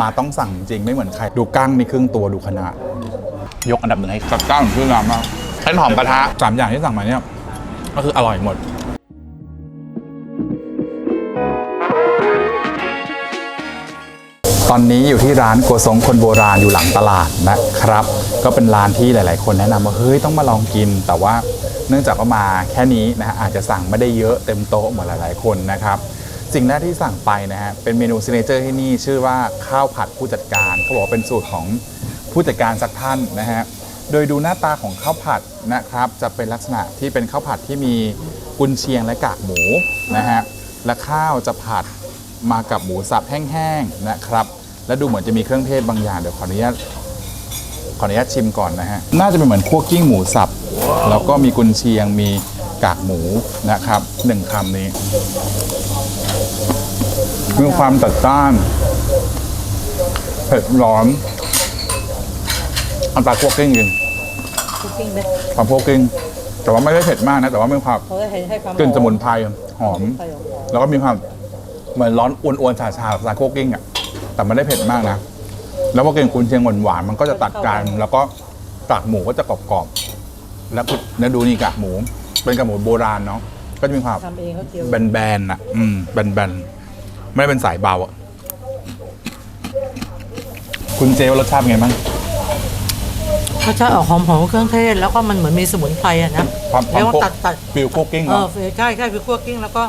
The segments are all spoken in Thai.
มาต้องสั่งจริงไม่เหมือนใคร ดูกั้งนี่ครึ่งตัวดูขนาด ยกอันดับหนึ่งให้กับก้างชื่อร้านมากเส้นหอมกระทะสามอย่างที่สั่งมาเนี่ยก็คืออร่อยหมด ตอนนี้อยู่ที่ร้านโกซงคนโบราณอยู่หลังตลาดนะครับ ก็เป็นร้านที่หลาย ๆ คนแนะนำว่าเฮ้ยต้องมาลองกิน แต่ว่าเนื่องจากว่ามาแค่นี้นะฮะอาจจะสั่งไม่ได้เยอะเต็มโต๊ะเหมือนหลาย ๆ คนนะครับ สิ่งแรกที่สั่งไปนะฮะเป็นเมนูซิเนเจอร์ที่นี่ชื่อว่าข้าวผัดผู้จัดการเขาบอกว่าเป็นสูตรของผู้จัดการสักท่านนะฮะโดยดูหน้าตาของข้าวผัดนะครับ จะเป็นลักษณะที่เป็นข้าวผัดที่มีกุนเชียงและกากหมูนะฮะและข้าวจะผัดมากับหมูสับแห้งๆนะครับ และดูเหมือนจะมีเครื่องเทศบางอย่างเดี๋ยวขออนุญาตขออนุญาตชิมก่อนนะฮะน่าจะเป็นเหมือนคั่วกิ้งหมูสับแล้วก็มีกุนเชียงมี กากหมูนะครับหนึ่งคำนี้มีความจัดจ้าน เผ็ดร้อนอันตราคั่วกิ้งกินคุกกิ้งไหมความคั่วกิ้งแต่ว่าไม่ได้เผ็ดมากนะ แต่ว่ามีความเขาจะให้ให้ความกลิ่นสมุนไพรหอม ไพรหอมแล้วก็มีความเหมือนร้อนอ้วนๆชาชาๆสไตล์โคกกิ้งอะ แต่ไม่ได้เผ็ดมากนะ แล้วพอกินกุนเชียงหวานๆมันก็จะตัดกัน แล้วก็กากหมูก็จะกรอบๆ แล้วคุณแล้วดูนี่กากหมู เป็นกากหมูโบราณเนาะก็จะมีความทำเองเขาเจียวแบนๆอะ อืมแบนๆไม่ได้เป็นสายเบาอะ คุณเจว่ารสชาติเป็นไงบ้าง เขาจะออกหอมหอมๆเครื่องเทศ แล้วก็มันเหมือนมีสมุนไพรอะนะความความแล้วก็โคกตัดตัดฟิลโคกกิ้งเอเนาะ อใช่ใช่คือคั่วกิ้งแล้วก็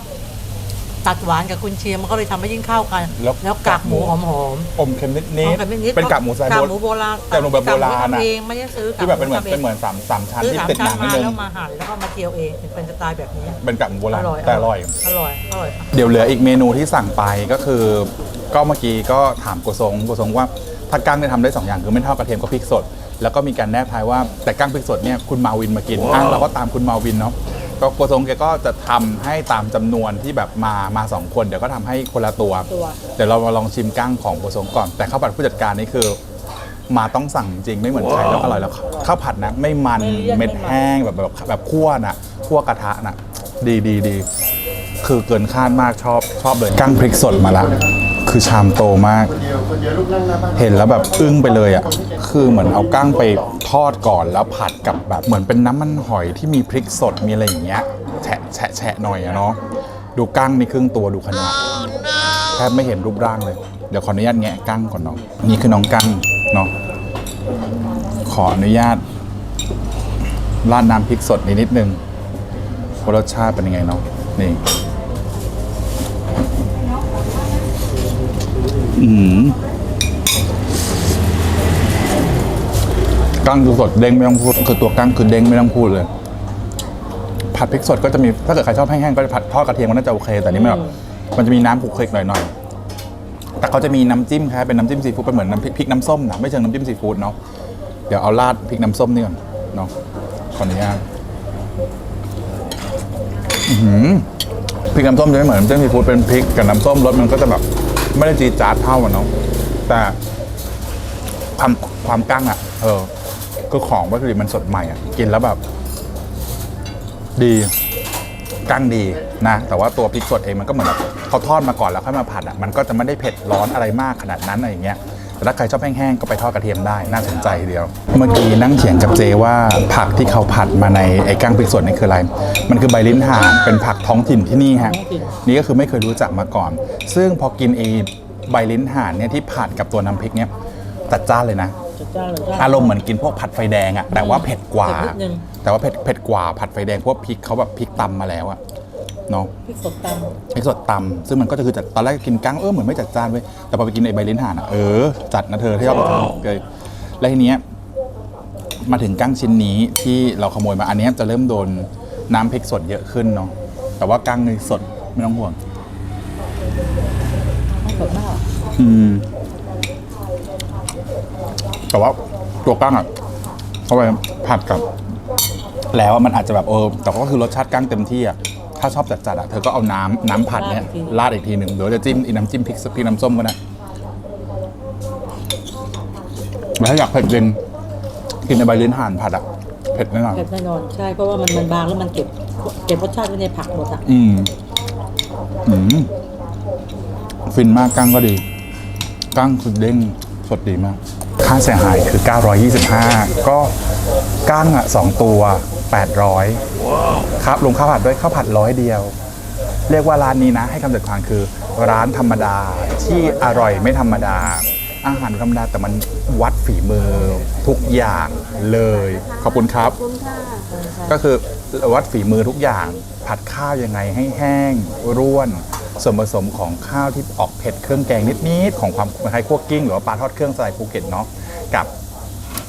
ตัดหวานกับกุนเชียงมันก็เลยทำให้ยิ่งเข้ากัน แล้วกากหมูหอมหอมอมเค็มนิดๆหอมกันนิดๆเป็นกากหมูสไตล์กากโบหมูโบราณกากหมูแบบโบราณกกหมูอะทำเองไม่ได้ซื้อที่แบบเป็นเหมือนกากเป็นเหหมือนสามสามชั้นซื้อที่สามติดหชั้นันงนิมาดนึงแล้วมาหั่นแล้วก็มาเจียวเองเป็นสไตล์แบบนี้เป็นกากหมูโบราอณร่อยแต่อร่อย อร่อยอร่อยค่ะ เดี๋ยวเหลืออีกเมนูที่สั่งไปก็คือ ก็เมื่อกี้ก็ถามโกซงโกซงว่าถ้ากั้งเนี่ยทำได้สองอย่างคือไม่ทอดกระเทียมก็พริกสด แล้วก็มีการแนบท้ายว่าแต่กั้งพริกสดเนี่ยคุณมาวินมากินอะเราก็ตามคุณมาวินเนาะ ก็โกซงแกก็จะทำให้ตามจำนวนที่แบบมามาสองคน เดี๋ยวก็ทำให้คนละตัว ตัว เดี๋ยวเรามาลองชิมกั้งของโกซงก่อน แต่ข้าวผัดผู้จัดการนี่คือ มาต้องสั่งจริงไม่เหมือนใครแล้วอร่อยแล้วข้าวผัดนะไม่มันไม่เลี่ยนเม็ดไม่มันแห้งแบบแบบแบบคั่วน่ะคั่วกระทะน่ะ ดีดีดี คือเกินคาดมากชอบชอบเลยกั้งพริกสดมาละคือชามโตมาก เห็นแล้วแบบอึ้งไปเลยอะ คือเหมือนเอากั้งไป ทอดก่อนแล้วผัดกับแบบเหมือนเป็นน้ำมันหอยที่มีพริกสดมีอะไรอย่างเงี้ยแฉะแฉะแฉะหน่อยอะเนาะดูกั้งในครึ่งตัวดูขนาดแทบไม่เห็นรูปร่างเลย เดี๋ยวขออนุญาตแงะกั้งก่อนเนาะนี่คือน้องกั้งเนาะขออนุญาตราดน้ำพริกสดนิดนิดนึงว่ารสชาติเป็นยังไงเนาะนี่อืม กั้งคือสดเด้งไม่ต้องพูดคือตัวกั้งคือเด้งไม่ต้องพูดเลย ผัดพริกสดก็จะมีถ้าเกิดใครชอบแห้งๆก็จะผัดทอดกระเทียมก็น่าจะโอเค แต่นี่ไมันแบบมันจะมีน้ำขลุกคลิกหน่อยๆแต่เขาจะมีน้ำจิ้มครับเป็นน้ำจิ้มซีฟู้ดเป็นเหมือนน้ำพริกน้ำส้มนะไม่เชิงน้ำจิ้มซีฟู้ดเนาะเดี๋ยวเอาราดพริกน้ำส้มนี่ก่อนเนาะขออนุญาตอื้อหือพริกน้ำส้มจะไม่เหมือนน้ำจิ้มซีฟู้ดเป็นพริกกับน้ำส้มรสมันก็จะแบบไม่ได้จีดจาดเท่าเนาะแต่ความความกั้งอะ เออ คือของวัตถุดิบมันสดใหม่อะกินแล้วแบบ ดีกั้งดีนะ แต่ว่าตัวพริกสดเองมันก็เหมือนแบบเขาทอดมาก่อนแล้วค่อยมาผัดอะมันก็จะไม่ได้เผ็ดร้อนอะไรมากขนาดนั้นอะไรอย่างเงี้ยแต่ถ้าใครชอบแห้งๆก็ไปทอดกระเทียมได้น่าสนใจทีเดียว เมื่อกี้นั่งเถียงกับเจว่าผักที่เขาผัดมาในไอ้กั้งพริกสดนี่คืออะไร มันคือใบลิ้นห่านเป็นผักท้องถิ่นที่นี่ฮะนนี่ก็คือไม่เคยรู้จักมาก่อน ซึ่งพอกินไอ้ใบลิ้นห่านเนี่ยที่ผัดกับตัวน้ำพริกเนี่ยจัดจ้านเลยนะ จัดจ้านเลยจ้านอารมณ์เหมือนกินพวกผัดไฟแดงอะแต่ว่าเผ็ดกว่า เผ็ดนิดนึง แต่ว่าเผ็ดเผ็ดกว่าผัดไฟแดงพวกพริกเขาแบบพริกตำมาแล้วอะเนาะพริกสดตำพริกสดตำซึ่งมันก็จะคือจัดตอนแรกกินกั้งเออเหมือนไม่จัดจ้านเว้ยแต่พอไปกินไอ้ใบลิ้นห่านอะเออจัดนะเธอที่ชอบเลยแล้วทีเนี้ยมาถึงกั้งชิ้นนี้ที่เราขโมยมาอันเนี้ยจะเริ่มโดนน้ำพริกสดเยอะขึ้นเนาะแต่ว่ากั้งนี่สดไม่ต้องห่วงไม่สดมากอืม แต่ว่าตัวกั้งอะเข้าไปผัดกับ แล้วอะมันอาจจะแบบเออแต่ก็คือรสชาติกั้งเต็มที่อะถ้าชอบจัดจัดๆอะเธอก็เอาน้ำน้ำผัดเนี่ยราดอีกทีหนึ่งหรือว่าจะจิ้มอีน้ำจิ้มพริกพริกน้ำส้มก็ได้แล้วถ้าอยากเผ็ดจริงกินในใบลิ้นห่านผัดอะเผ็ดแน่นอน เผ็ดแน่นอนใช่เพราะว่ามันมันบางแล้วมันเก็บเก็บรสชาติไว้ในผักหมดอะอืมอืมฟินมากกั้งก็ดี กั้งคือเด้งสดดีมาก ค่าเสียหายคือ 925 ก็กั้งอะสองตัว 800 ครับลงข้าวผัดด้วยข้าวผัดร้อยเดียว เรียกว่าร้านนี้นะ ให้คำจำกัดความคือร้านธรรมดาที่อร่อยไม่ธรรมดา อาหารธรรมดาแต่มันวัดฝีมือทุกอย่างเลย ขอบคุณครับ ก็คือวัดฝีมือทุกอย่าง ผัดข้าวยังไงให้แห้งร่วน ส่วนผสมของข้าวที่ออกเผ็ดเครื่องแกงนิดๆของความคล้ายๆคั่วกิ้งหรือว่าปลาทอดเครื่องสไตล์ภูเก็ตเนาะกับ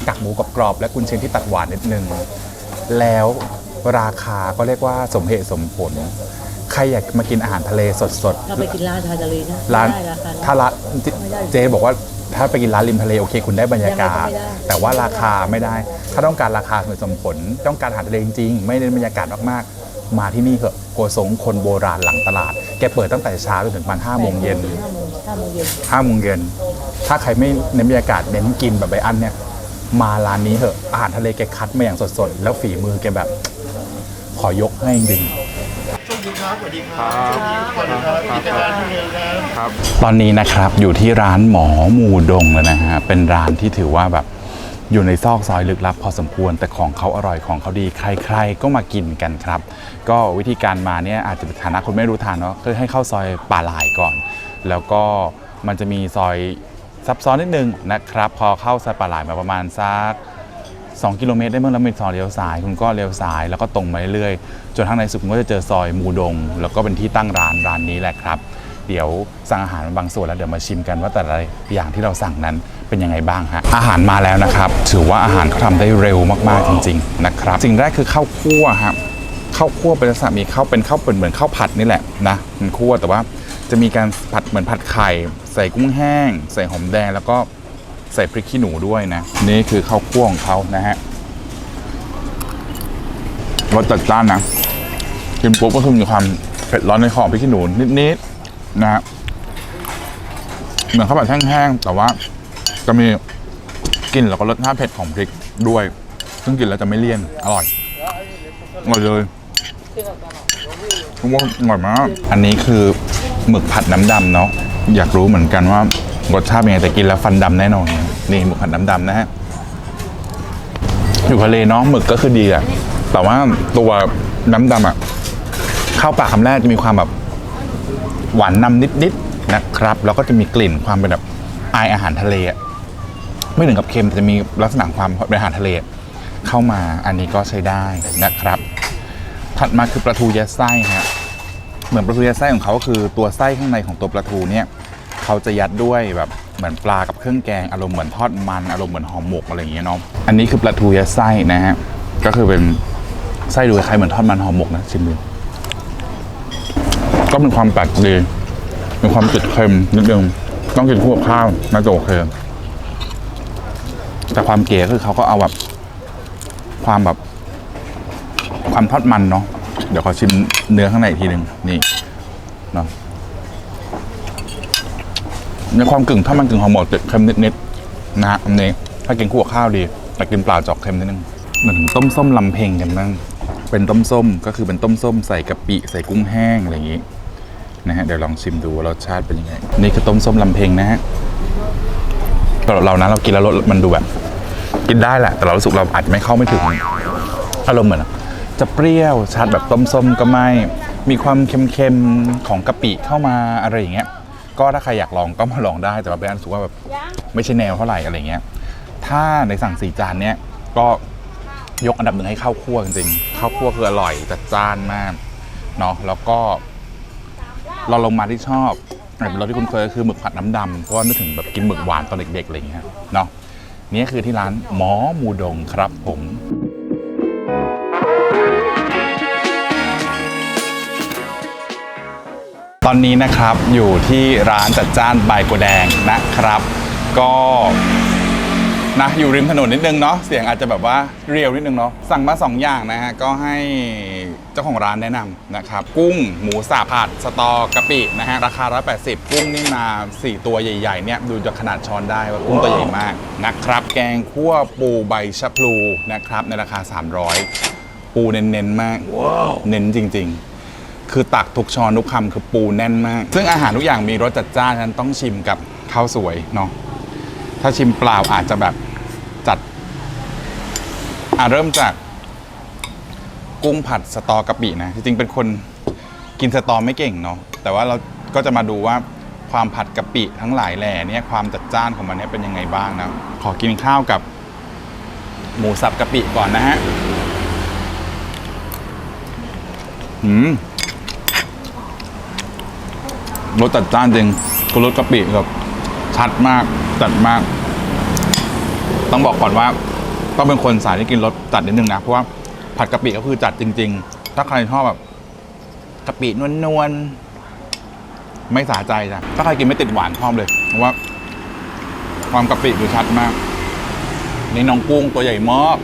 กากหมูกรอบๆและกุนเชียงที่ตัดหวานนิดนึงแล้วราคาก็เรียกว่าสมเหตุสมผล ใครอยากมากินอาหารทะเลสดๆเราไปกินร้านชาทะเลนะร้านไม่ได้ราคาถ้าร้านเจเจบอกว่าถ้าไปกินร้านริมทะเลโอเค คุณได้บรรยากาศยังไงก็ไม่ได้แต่ว่าราคาไม่ได้ ถ้าต้องการราคาสมเหตุสมผล ต้องการอาหารทะเลจริงๆ ไม่ได้บรรยากาศมากๆ มาที่นี่เถอะ โกสงคนโบราณหลังตลาด แกเปิดตั้งแต่เช้าจนถึงประมาณห้าโมงเย็นห้าโมงห้าโมงเย็นห้าโมงเย็น ถ้าใครไม่เน้นบรรยากาศเน้นกินแบบใบอันเนี่ย มาร้านนี้เถอะ อาหารทะเลแกคัดมาอย่างสดๆ แล้วฝีมือแกแบบ ขอยกให้จริงตอนนี้นะครับอยู่ที่ร้านหมอหมูดงแล้วนะฮะ เป็นร้านที่ถือว่าแบบ อยู่ในซอกซอยลึกลับพอสมควร แต่ของเขาอร่อยของเขาดี ใคร ๆ ก็มากินกันครับ ก็วิธีการมาเนี่ยอาจจะเป็นฐานะคนไม่รู้ทางเนาะคือให้เข้าซอยป่าลายก่อน แล้วก็มันจะมีซอยซับซ้อนนิดนึงนะครับ พอเข้าซอยป่าลายมาประมาณสัก2 กิโลเมตรได้เมื่อแล้วมีซอยเลี้ยวซ้าย คุณก็เลี้ยวซ้ายแล้วก็ตรงมาเรื่อยๆจนทางในสุดคุณก็จะเจอซอยมูดง แล้วก็เป็นที่ตั้งร้านร้านนี้แหละครับ เดี๋ยวสั่งอาหารบางส่วนแล้วเดี๋ยวมาชิมกันว่าแต่ละอย่างที่เราสั่งนั้น เป็นยังไงบ้างฮะอาหารมาแล้วนะครับ ถือว่าอาหารเขาทำได้เร็วมากๆจริง ๆ นะครับ สิ่งแรกคือข้าวคั่วครับข้าวคั่วเป็นลักษณะมีข้าวเป็นข้าวเป็นเหมือนข้าวผัดนี่แหละนะมันคั่วแต่ว่าจะมีการผัดเหมือนผัดไข่ ใส่กุ้งแห้ง ใส่หอมแดงแล้วก็ใส่พริกขี้หนูด้วยนะ นี่คือข้าวคั่วของเขานะฮะรสจัดจ้านนะกินปุ๊บก็คือมีความเผ็ดร้อนในคอพริกขี้หนูนิดๆนะฮะเหมือนข้าวผัดแห้งๆแต่ว่า จะมีกลิ่นแล้วก็รสชาติเผ็ดของพริกด้วย ซึ่งกินแล้วจะไม่เลี่ยน อร่อย อร่อยเลยผมว่าอร่อยมาก อันนี้คือหมึกผัดน้ำดำเนาะ อยากรู้เหมือนกันว่ารสชาติเป็นไงแต่กินแล้วฟันดำแน่นอน นี่หมึกผัดน้ำดำนะฮะ อยู่ทะเลเนาะหมึกก็คือดีอะแต่ว่าตัวน้ำดำอะเข้าปากคำแรกจะมีความแบบหวานนำนิดๆนะครับ แล้วก็จะมีกลิ่นความเป็นแบบอายอาหารทะเลอะ ไม่ถึงกับเค็มแต่จะมีลักษณะความเป็นอาหารทะเล เข้ามาอันนี้ก็ใช้ได้นะครับ ถัดมาคือปลาทูยัดไส้ฮะเหมือนปลาทูยัดไส้ของเขาคือตัวไส้ข้างในของตัวปลาทูเนี่ยเขาจะยัดด้วยแบบเหมือนปลากับเครื่องแกงอารมณ์เหมือนทอดมันอารมณ์เหมือนห่อหมกอะไรอย่างเงี้ยเนาะอันนี้คือปลาทูยัดไส้นะฮะก็คือเป็นไส้ดูคล้ายเหมือนทอดมันห่อหมกนะชิมดูก็มีความแปลกดีมีความติดเค็มนิดนึงต้องกินคู่กับข้าวน่าจะโอเค แต่ความเก๋คือเขาก็เอาแบบ ความแบบ ความทอดมันเนาะเดี๋ยวขอชิมเนื้อข้างในอีกทีหนึ่งนี่เนาะในความกึ่งถ้ามันกึ่งห่อหมกติดเค็มนิดๆนะฮะอันนี้ถ้ากินคู่กับข้าวดีแต่กินเปล่าจอกเค็มนิดนึงเหมือนต้มส้มลำเพงกันบ้างเป็นต้มส้มก็คือเป็นต้มส้มใส่กะปิใส่กุ้งแห้งอะไรอย่างนี้นะฮะเดี๋ยวลองชิมดูรสชาติเป็นยังไง นี่คือต้มส้มลำเพงนะฮะสำหรับเรานะเรากินแล้วรสมันดูแบบ กินได้แหละ แต่เรารู้สึกเราอาจจะไม่เข้าไม่ถึงอารมณ์เหมือน จะเปรี้ยวชัดแบบต้มส้มก็ไม่ มีความเค็มๆของกะปิเข้ามาอะไรอย่างเงี้ย ก็ถ้าใครอยากลองก็มาลองได้แต่ว่าเป็นอันสึกว่าแบบไม่ใช่แนวเท่าไหร่อะไรเงี้ย ถ้าในสั่งสี่จานเนี้ยก็ยกอันดับหนึ่งให้ข้าวคั่วจริงๆข้าวคั่วคืออร่อยจัดจ้านมากเนาะแล้วก็เราลงมาที่ชอบแบบเราที่คุ้นเคยคือหมึกผัดน้ำดำเพราะว่านึกถึงแบบกินหมึกหวานตอนเด็กๆอะไรอย่างเงี้ยเนาะ นี่คือที่ร้านหมอหมูดงครับผมตอนนี้นะครับอยู่ที่ร้านจัดจ้านใบายโกแดงนะครับ ก็ นะอยู่ริมถนนนิดนึงเนาะเสียงอาจจะแบบว่าเรียวนิดนึงเนาะสั่งมา 2 อย่างนะฮะก็ให้เจ้าของร้านแนะนำนะครับ กุ้งหมูสับผัดสตอกะปินะฮะราคา 180 กุ้งนี่มา 4 ตัวใหญ่ๆเนี่ยดูจากขนาดช้อนได้ว่ากุ้งตัวใหญ่มากนะครับแกงคั่วปูใบชะพลูนะครับในราคา 300 ปูเน้นๆมากเน้นจริงๆคือตักทุกช้อนทุกคำคือปูแน่นมาก ซึ่งอาหารทุกอย่างมีรสจัดจ้านฉะนั้นต้องชิมกับข้าวสวยเนาะ ถ้าชิมเปล่าอาจจะแบบจัดอะเริ่มจากกุ้งผัดสตอกะปินะ จริงๆเป็นคนกินสตอไม่เก่งเนาะแต่ว่าเราก็จะมาดูว่าความผัดกะปิทั้งหลายแหล่เนี่ยความจัดจ้านของมันเนี่ยเป็นยังไงบ้างนะ ขอกินข้าวกับ หมูสับกะปิก่อนนะฮะหืมรสจัดจ้านจริงก็รสกะปิแบบ ชัดมากจัดมาก ต้องบอกก่อนว่า ต้องเป็นคนสายที่กินรสจัดนิดนึงนะ เพราะว่าผัดกะปิก็คือจัดจริง ๆ ถ้าใครชอบแบบกะปินวลๆไม่สาใจจ้ะถ้าใครกินไม่ติดหวานชอบเลยเพราะว่า ความกะปิคือชัดมากนี่น้องกุ้งตัวใหญ่มาก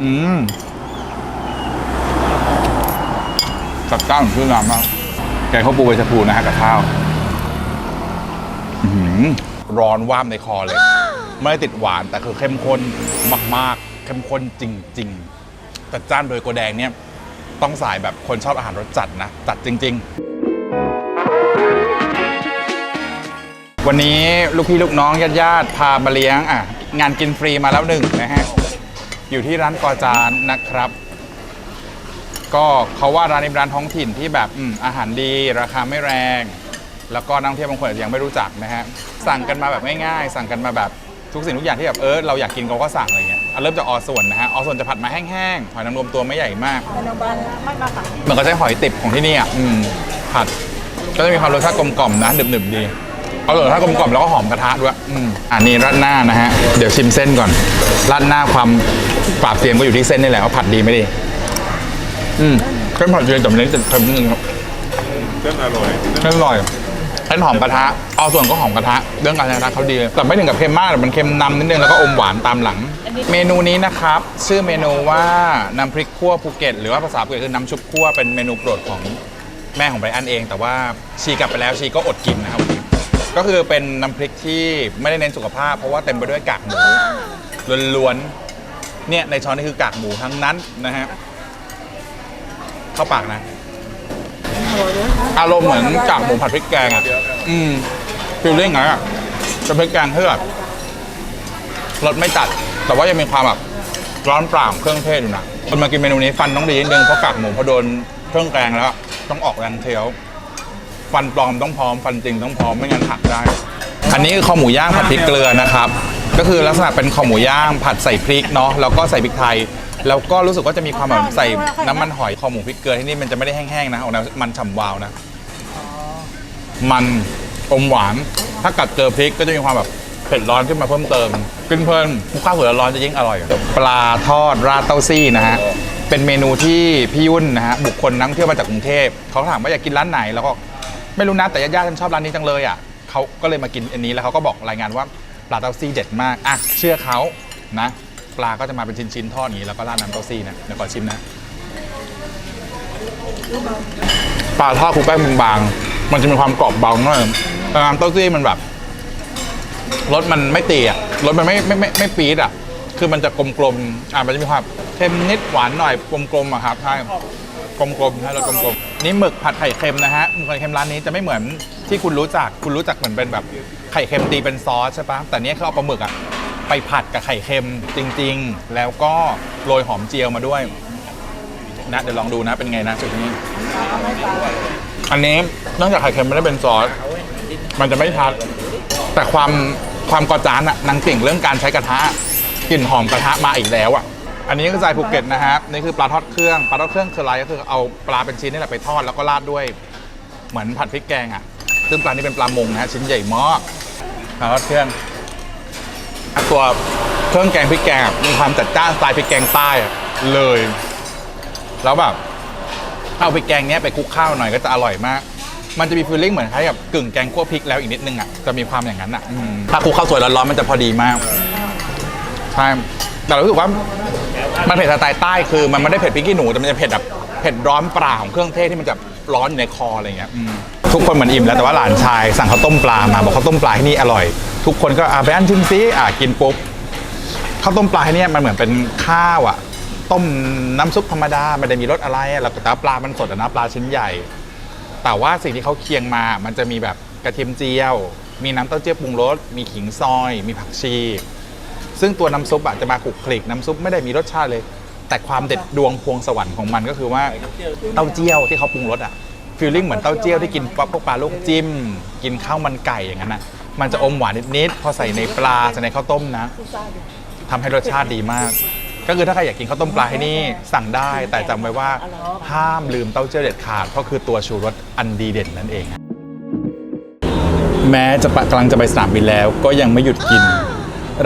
อืมจัดจ้านของชื่อร้านมากแกงข้าวปูใบชะพูนะฮะกับข้าว อื้อหือร้อนว่ามในคอเลย ไม่ได้ติดหวานแต่คือเข้มข้นมากๆ เข้มข้นจริงๆจัดจ้านโดยโกแดงเนี่ย ต้องสายแบบคนชอบอาหารรสจัดนะ จัดจริง ๆ วันนี้ลูกพี่ลูกน้องญาติญาติๆพามาเลี้ยงอะ งานกินฟรีมาแล้วหนึ่งนะฮะ อยู่ที่ร้านกอจานนะครับ ก็เขาว่าร้านนี้เป็นร้านท้องถิ่นที่แบบอืมอาหารดี ราคาไม่แรง แล้วก็นักท่องเที่ยวบางคนอาจจะยังไม่รู้จักนะฮะสั่งกันมาแบบง่ายๆ สั่งกันมาแบบทุกสิ่งทุกอย่างที่แบบเออเราอยากกินเขาก็สั่งอะไรเงี้ยอะเริ่มจากออส่วนนะฮะออส่วนจะผัดมาแห้งๆหอยนางรมตัวไม่ใหญ่มากเหมือนก็ใช้หอยติบของที่นี่อะอืมผัดก็จะมีความรสชาติกลมกล่อมนะหนึบๆดีเอารสชาติกลมกล่อมแล้วก็หอมกระทะด้วยอืมอันนี้ราดหน้านะฮะ เดี๋ยวชิมเส้นก่อนราดหน้าความปราบเซียนก็อยู่ที่เส้นนี่แหละว่าผัดดีไม่ดี อืมเส้นผัดดีแต่มันเน้นจะเค็มนิดนึงครับเส้นอร่อยเส้นอร่อย เส้นหอมกระทะเอาส่วนก็หอมกระทะ เรื่องการใช้กระทะเขาดีแต่ไม่ถึงกับเค็มมากแต่มันเค็มนำนิดนึงแล้วก็อมหวานตามหลัง เมนูนี้นะครับ ชื่อเมนูว่าน้ำพริกคั่วภูเก็ตหรือว่าภาษาภูเก็ตคือน้ำชุบคั่วเป็นเมนูโปรดของแม่ของไบรอันเอง แต่ว่าชีกลับไปแล้วชีก็อดกินนะครับวันนี้ก็คือเป็นน้ำพริกที่ไม่ได้เน้นสุขภาพ เพราะว่าเต็มไปด้วยกากหมูล้วนๆเนี่ยในช้อนนี่คือกากหมูทั้งนั้นนะฮะเข้าปากนะ อารมณ์เหมือนกากหมูผัดพริกแกงอะ อืมฟิลลิ่งไงอะจะพริกแกงที่แบบรสไม่จัด แต่ว่ายังมีความแบบร้อนเปล่าของเครื่องเทศอยู่นะคนมากินเมนูนี้ฟันต้องดีนิดนึงเพราะกากหมูพอโดนเครื่องแกงแล้ว ต้องออกแรงเคี้ยว ฟันปลอมต้องพร้อม ฟันจริงต้องพร้อมไม่งั้นหักได้ อันนี้คือคอหมูย่างผัดพริกเกลือนะครับ ก็คือลักษณะเป็นคอหมูย่างผัดใส่พริกเนาะแล้วก็ใส่พริกไทย แล้วก็รู้สึกว่าจะมีความแบบใส่น้ำมันหอยคอหมูพริกเกลือที่นี่มันจะไม่ได้แห้งๆนะออกแนวมันฉ่ำวาวนะมันอมหวาน ถ้ากัดเจอพริกก็จะมีความแบบเผ็ดร้อนขึ้นมาเพิ่มเติมกินเพลินข้าวสวยร้อนๆจะยิ่งอร่อย ปลาทอดราดเต้าซี่นะฮะเป็นเมนูที่พี่ยุ่นนะฮะบุคคลนักท่องเที่ยวมาจากกรุงเทพเขาถามว่าอยากกินร้านไหนแล้วก็ไม่รู้นะแต่ญาติๆฉันชอบร้านนี้จังเลยอะเขาก็เลยมากินอันนี้แล้วเขาก็บอกรายงานว่าปลาเต้าซี่เด็ดมากอะเชื่อเขานะ ปลาก็จะมาเป็นชิ้นๆทอดอย่างนี้แล้วก็ราดน้ำเต้าซี่นะเดี๋ยวขอชิมนะ ปลาทอดคลุกแป้งบางๆมันจะมีความกรอบเบาหน่อยแต่น้ำเต้าซี่มันแบบรสมันไม่ตีอะรสมันไม่ไม่ไม่ไม่ปี๊ดอะ คือมันจะกลมๆอะมันจะมีความเค็มนิดหวานหน่อยกลมๆอะครับใช่กลมๆใช่รสกลมๆนี่หมึกผัดไข่เค็มนะฮะหมึกไข่เค็มร้านนี้จะไม่เหมือนที่คุณรู้จักคุณรู้จักเหมือนเป็นแบบไข่เค็มตีเป็นซอสใช่ปะแต่เนี้ยเขาเอาปลาหมึกอะ ไปผัดกับไข่เค็มจริง ๆ แล้วก็โรยหอมเจียวมาด้วย นะเดี๋ยวลองดูนะเป็นไงนะจุดนี้ อันนี้นอกจากไข่เค็มไม่ได้เป็นซอสมันจะไม่ชัด แต่ความความกอจานอะนางเก่งเรื่องการใช้กระทะกลิ่นหอมกระทะมาอีกแล้วอะอันนี้คือใจภูเก็ตนะฮะนี่คือปลาทอดเครื่องปลาทอดเครื่องคืออะไรก็คือเอาปลาเป็นชิ้นนี่แหละไปทอดแล้วก็ราดด้วย เหมือนผัดพริกแกงอะซึ่งปลานี้เป็นปลามงนะฮะชิ้นใหญ่มากปลาทอดเครื่อง ตัวเครื่องแกงพริกแกงมีความจัดจ้านสไตล์พริกแกงใต้เลย แล้วแบบเอาพริกแกงเนี้ยไปคลุกข้าวหน่อยก็จะอร่อยมาก มันจะมีฟีลลิ่งเหมือนคล้ายกับกึ่งแกงคั่วพริกแล้วอีกนิดนึงอะจะมีความอย่างนั้นอะถ้าคลุกข้าวสวยร้อนๆมันจะพอดีมากใช่แต่เรู้สึกว่ามันเผ็ดสไตล์ใต้คือ มันไม่ได้เผ็ดพริกขี้หนูแต่มันจะเผ็ดแบบเผ็ดร้อนปล่าของเครื่องเทศที่มันจะร้อนอยู่ในคออะไรเงี้ย ทุกคนเหมือนอิ่มแล้วแต่ว่าหลานชาย สั่งข้าวต้มปลามาบอกข้าวต้มปลาที่นี่อร่อย ทุกคนก็อะไปอันชิมซิอะกินปุ๊บข้าวต้มปลาที่นี่มันเหมือนเป็นข้าวอะต้มน้ำซุปธรรมดาไม่ได้มีรสอะไรแล้วแต่ปลามันสดนะปลาชิ้นใหญ่ แต่ว่าสิ่งที่เขาเคียงมามันจะมีแบบกระเทียมเจียว มีน้ำเต้าเจี้ยวปรุงรสมีขิงซอย มีผักชี ซึ่งตัวน้ำซุปอะจะมาคลุกคลิกน้ำซุปไม่ได้มีรสชาติเลย แต่ความเด็ดดวงพวงสวรรค์ของมันก็คือว่าเต้าเจี้ยวที่เขาปรุงรสอะ ฟีลลิ่งเหมือนเต้าเจี้ยวที่กินปลาพวกปลาลูกจิ้ม กินข้าวมันไก่อย่างนั้นนะมันจะอมหวานนิดๆพอใส่ในปลาใส่ในข้าวต้มนะทำให้รสชาติดีมาก ก็คือถ้าใครอยากกินข้าวต้มปลาที่นี่สั่งได้ แต่จำไว้ว่าห้ามลืมเต้าเจี้ยวเด็ดขาดเพราะคือตัวชูรสอันดีเด่นนั่นเอง แม้จะกำลังจะไปสนามบินแล้วก็ยังไม่หยุดกิน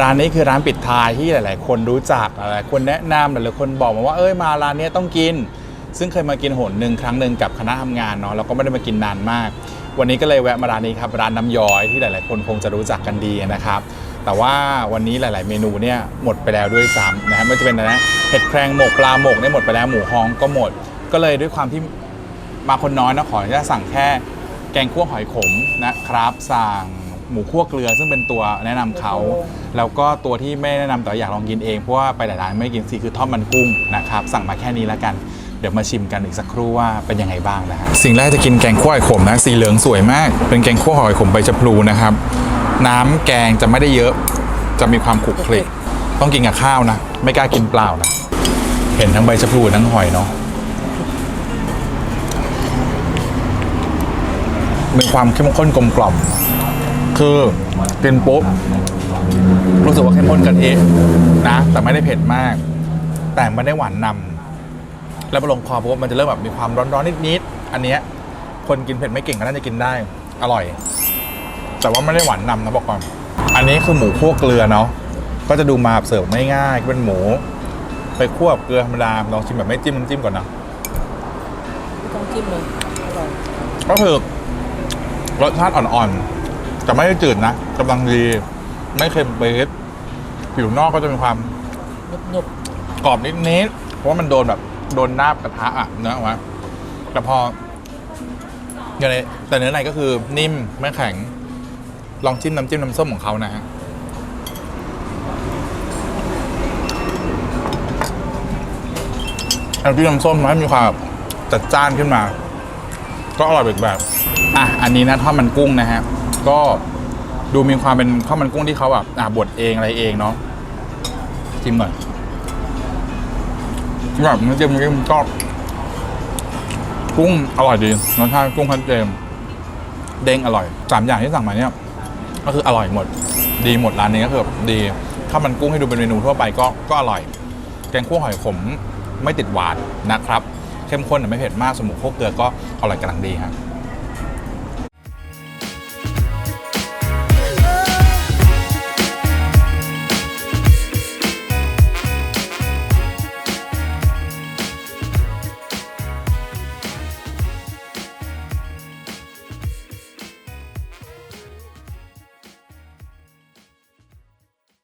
ร้านนี้คือร้านปิดท้ายที่หลาย ๆ คนรู้จักหลายๆคนแนะนำหลายๆคนบอกมาว่าเอ้ยมาร้านนี้ต้องกิน ซึ่งเคยมากินหนหนึ่งครั้งหนึ่งกับคณะทำงานเนาะเราก็ไม่ได้มากินนานมาก วันนี้ก็เลยแวะมาร้านนี้ครับร้านน้ำย้อยที่หลาย ๆ คนคงจะรู้จักกันดีนะครับแต่ว่าวันนี้หลาย ๆ เมนูเนี่ยหมดไปแล้วด้วยซ้ำนะฮะไม่ว่าจะเป็นอะไรนะเห็ดแครงหมกปลาหมกเนี่ยหมดไปแล้วหมูฮ้องก็หมด ก็เลยด้วยความที่มาคนน้อยนะขออนุญาตสั่งแค่แกงคั่วหอยขมนะครับสั่งหมูคั่วเกลือซึ่งเป็นตัวแนะนำเขา แล้วก็ตัวที่ไม่แนะนำแต่อยากลองกินเองเพราะว่าไปหลายร้านไม่กินซีคือทอดมันกุ้งนะครับสั่งมาแค่นี้แล้วกัน เดี๋ยวมาชิมกันอีกสักครู่ว่าเป็นยังไงบ้างนะฮะสิ่งแรกจะกินแกงคั่วหอยขมนะสีเหลืองสวยมาก เป็นแกงคั่วหอยขมใบชะพลูนะครับ น้ำแกงจะไม่ได้เยอะจะมีความขลุกคลิกต้องกินกับข้าวนะ ไม่กล้ากินเปล่านะ เห็นทั้งใบชะพลูทั้งหอยเนาะมีความเข้มข้นกลมกล่อม คือกินปุ๊บรู้สึกว่าเข้มข้นกันเองนะ แต่ไม่ได้เผ็ดมาก แต่ไม่ได้หวานนำ แล้วพอลงคอปุ๊บมันจะเริ่มแบบมีความร้อนๆนิดๆอันเนี้ยคนกินเผ็ดไม่เก่งก็น่าจะกินได้ อร่อย แต่ว่าไม่ได้หวานนำนะบอกก่อน อันนี้คือหมูคั่วเกลือเนาะก็จะดูมาแบบเสิร์ฟง่ายๆเป็นหมู ไปคั่วกับเกลือธรรมดาลองชิมแบบไม่จิ้มน้ำจิ้มก่อนนะไม่ต้องจิ้มเลยอร่อยก็คือรสชาติอ่อนๆจะไม่ได้จืดนะกำลังดีไม่เค็มเป๊ดผิวนอกก็จะมีความหนุบกรอบนิดๆเพราะว่ามันโดนแบบ โดนนาบกระทะอะเนื้อวะแต่พออย่างในแต่เนื้อในก็คือนิ่มไม่แข็ง ลองจิ้มน้ำจิ้มน้ำส้มของเขานะฮะน้ำจิ้มน้ำส้มให้มีความจัดจ้านขึ้นมา ก็อร่อยอีกแบบ อะ อันนี้นะทอดมันกุ้งนะฮะ ก็ดูมีความเป็นข้าวมันกุ้งที่เขาแบบอะบดเองอะไรเองเนาะชิมก่อน แบบน้ำจิ้มนี่ก็กุ้งอร่อยดีรสชาติกุ้งพันเจมเด้งอร่อยสามอย่างที่สั่งมาเนี่ยก็คืออร่อยหมด ดีหมดร้านนี้ก็คือดีข้าวมันกุ้งให้ดูเป็นเมนูทั่วไปก็ก็อร่อย แกงคั่วหอยขมไม่ติดหวานนะครับ เข้มข้นแต่ไม่เผ็ดมากสมุนโคกเกลือก็อร่อยกำลังดีครับ